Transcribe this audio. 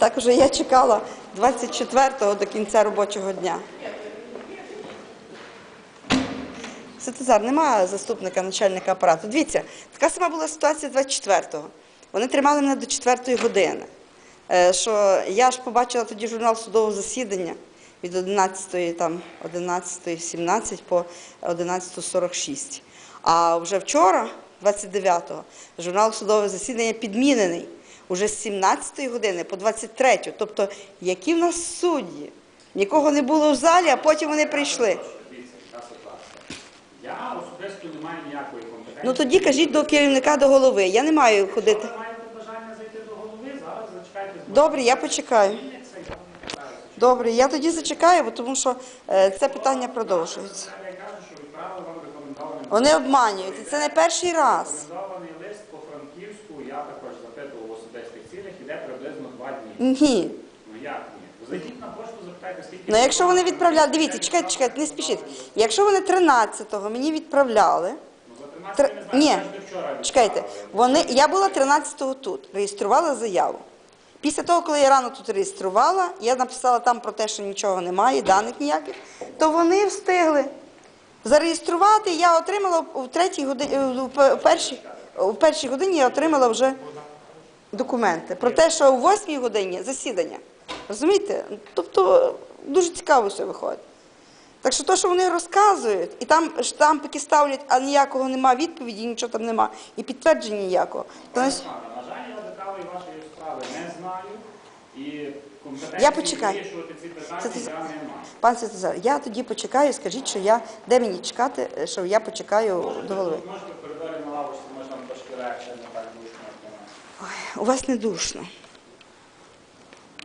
Так вже я чекала 24-го до кінця робочого дня. Святозар, немає заступника начальника апарату. Дивіться, така сама була ситуація 24-го. Вони тримали мене до 4-ї години. Е, Що я ж побачила тоді журнал судового засідання від 11, там, 11.17 по 11.46. А вже вчора, 29-го, журнал судового засідання підмінений. Уже з 17 години по 23. Тобто, які в нас судді? Нікого не було в залі, а потім вони прийшли. Я особисто не маю ніякої компетенції. Ну тоді кажіть до керівника до голови. Я не маю ходити. Ви маєте бажання зайти до голови, зараз зачекайте. Добре, я почекаю. Добре, я тоді зачекаю, бо тому що е, це питання продовжується. Вони обманюють. І це не перший раз. рекомендований лист по Франківську. Я також два дні. Ні. Ну як ні? Зайдіть на пошту, запитайте, скільки... Ну якщо вони відправляли, дивіться, чекайте, чекайте, не спішіть. Якщо вони 13-го мені відправляли, Ну, за 13 Тр... не знаю, Ні, я ж не вчора чекайте, вони, я була 13-го тут, реєструвала заяву. Після того, коли я рано тут реєструвала, я написала там про те, що нічого немає, даних ніяких, то вони встигли зареєструвати. Я отримала в третій годині, в першій, в першій годині я отримала вже документи про те, що о 8 годині засідання. Розумієте? Тобто дуже цікаво все виходить. Так що те, що вони розказують, і там штампики ставлять, а ніякого нема відповіді, нічого там нема, і підтвердження ніякого. То На жаль, я деталей вашої справи не знаю. І Я почекаю. Пан Святозар, я тоді почекаю, скажіть, що я, де мені чекати, що я почекаю до голови. Можете коридорі на лавочці, може там трошки легше, не так душно, як у нас. Ой, у вас не душно.